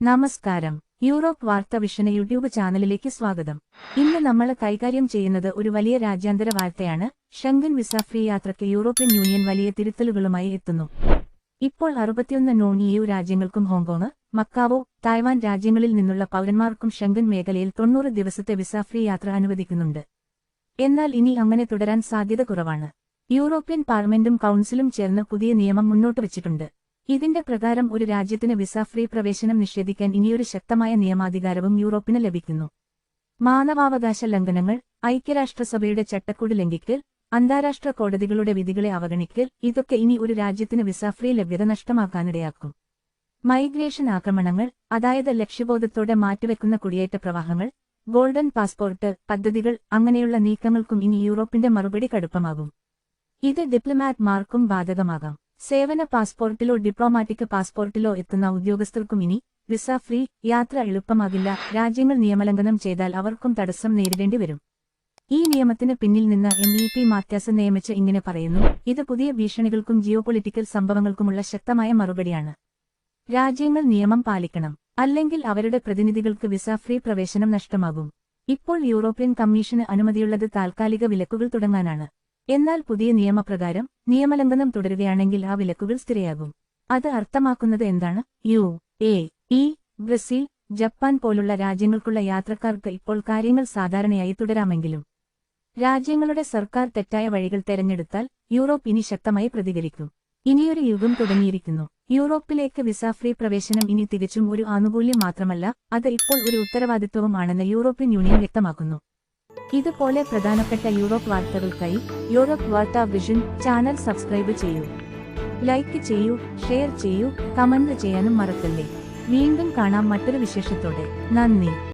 നമസ്കാരം. യൂറോപ്പ് വാർത്ത വിഷന് യൂട്യൂബ് ചാനലിലേക്ക് സ്വാഗതം. ഇന്ന് നമ്മൾ കൈകാര്യം ചെയ്യുന്നത് ഒരു വലിയ രാജ്യാന്തര വാർത്തയാണ്. ഷെങ്കൻ വിസ ഫ്രീ യാത്രയ്ക്ക് യൂറോപ്യൻ യൂണിയൻ വലിയ തിരുത്തലുകളുമായി എത്തുന്നു. ഇപ്പോൾ അറുപത്തിയൊന്ന് നോൺ ഇയു രാജ്യങ്ങൾക്കും ഹോങ്കോങ് മക്കാവോ തായ്വാൻ രാജ്യങ്ങളിൽ നിന്നുള്ള പൗരന്മാർക്കും ഷെങ്കൻ മേഖലയിൽ തൊണ്ണൂറ് ദിവസത്തെ വിസ ഫ്രീ യാത്ര അനുവദിക്കുന്നുണ്ട്. എന്നാൽ ഇനി അങ്ങനെ തുടരാൻ സാധ്യത കുറവാണ്. യൂറോപ്യൻ പാർലമെന്റും കൌൺസിലും ചേർന്ന് പുതിയ നിയമം മുന്നോട്ട് വച്ചിട്ടുണ്ട്. ഇതിന്റെ പ്രകാരം ഒരു രാജ്യത്തിന് വിസ ഫ്രീ പ്രവേശനം നിഷേധിക്കാൻ ഇനിയൊരു ശക്തമായ നിയമാധികാരവും യൂറോപ്പിന് ലഭിക്കുന്നു. മാനവാവകാശ ലംഘനങ്ങൾ ഐക്യരാഷ്ട്രസഭയുടെ ചട്ടക്കൂട് ലംഘിക്കൽ അന്താരാഷ്ട്ര കോടതികളുടെ വിധികളെ അവഗണിക്കൽ ഇതൊക്കെ ഇനി ഒരു രാജ്യത്തിന് വിസ ഫ്രീ ലഭ്യത നഷ്ടമാക്കാനിടയാക്കും. മൈഗ്രേഷൻ ആക്രമണങ്ങൾ അതായത് ലക്ഷ്യബോധത്തോടെ മാറ്റിവെക്കുന്ന കുടിയേറ്റ പ്രവാഹങ്ങൾ ഗോൾഡൻ പാസ്പോർട്ട് പദ്ധതികൾ അങ്ങനെയുള്ള നീക്കങ്ങൾക്കും ഇനി യൂറോപ്പിന്റെ മറുപടി കടുപ്പമാകും. ഇത് ഡിപ്ലോമാറ്റ്മാർക്കും ബാധകമാകാം. സേവന പാസ്പോർട്ടിലോ ഡിപ്ലോമാറ്റിക് പാസ്പോർട്ടിലോ എത്തുന്ന ഉദ്യോഗസ്ഥർക്കും ഇനി വിസ ഫ്രീ യാത്ര എളുപ്പമാകില്ല. രാജ്യങ്ങൾ നിയമലംഘനം ചെയ്താൽ അവർക്കും തടസ്സം നേരിടേണ്ടി വരും. ഈ നിയമത്തിന് പിന്നിൽ നിന്ന് എം ഇ പി മാത്യാസ് നിയമിച്ച് ഇങ്ങനെ പറയുന്നു. ഇത് പുതിയ ഭീഷണികൾക്കും ജിയോപൊളിറ്റിക്കൽ സംഭവങ്ങൾക്കുമുള്ള ശക്തമായ മറുപടിയാണ്. രാജ്യങ്ങൾ നിയമം പാലിക്കണം. അല്ലെങ്കിൽ അവരുടെ പ്രതിനിധികൾക്ക് വിസ ഫ്രീ പ്രവേശനം നഷ്ടമാകും. ഇപ്പോൾ യൂറോപ്യൻ കമ്മീഷന് അനുമതിയുള്ളത് താൽക്കാലിക വിലക്കുകൾ തുടങ്ങാനാണ്. എന്നാൽ പുതിയ നിയമപ്രകാരം നിയമലംഘനം തുടരുകയാണെങ്കിൽ ആ വിലക്കുകൾ സ്ഥിരയാകും. അത് അർത്ഥമാക്കുന്നത് എന്താണ്? U A E Brazil Japan പോലുള്ള രാജ്യങ്ങൾക്കുള്ള യാത്രക്കാർക്ക് ഇപ്പോൾ കാര്യങ്ങൾ സാധാരണയായി തുടരാമെങ്കിലും രാജ്യങ്ങളുടെ സർക്കാർ തെറ്റായ വഴികൾ തെരഞ്ഞെടുത്താൽ യൂറോപ്പ് ഇനി ശക്തമായി പ്രതികരിക്കും. ഇനിയൊരു യുഗം തുടങ്ങിയിരിക്കുന്നു. യൂറോപ്പിലേക്ക് വിസ ഫ്രീ പ്രവേശനം ഇനി തികച്ചും ഒരു ആനുകൂല്യം മാത്രമല്ല അത് ഇപ്പോൾ ഒരു ഉത്തരവാദിത്വവുമാണെന്ന് യൂറോപ്യൻ യൂണിയൻ വ്യക്തമാക്കുന്നു. ഇതുപോലെ പ്രധാനപ്പെട്ട യൂറോപ്പ് വാർത്തകൾക്കായി യൂറോപ്പ് വാർത്താ വിഷൻ ചാനൽ സബ്സ്ക്രൈബ് ചെയ്യൂ. ലൈക്ക് ചെയ്യൂ ഷെയർ ചെയ്യൂ കമന്റ് ചെയ്യാനും മറക്കല്ലേ. വീണ്ടും കാണാം മറ്റൊരു വിശേഷത്തോടെ. നന്ദി.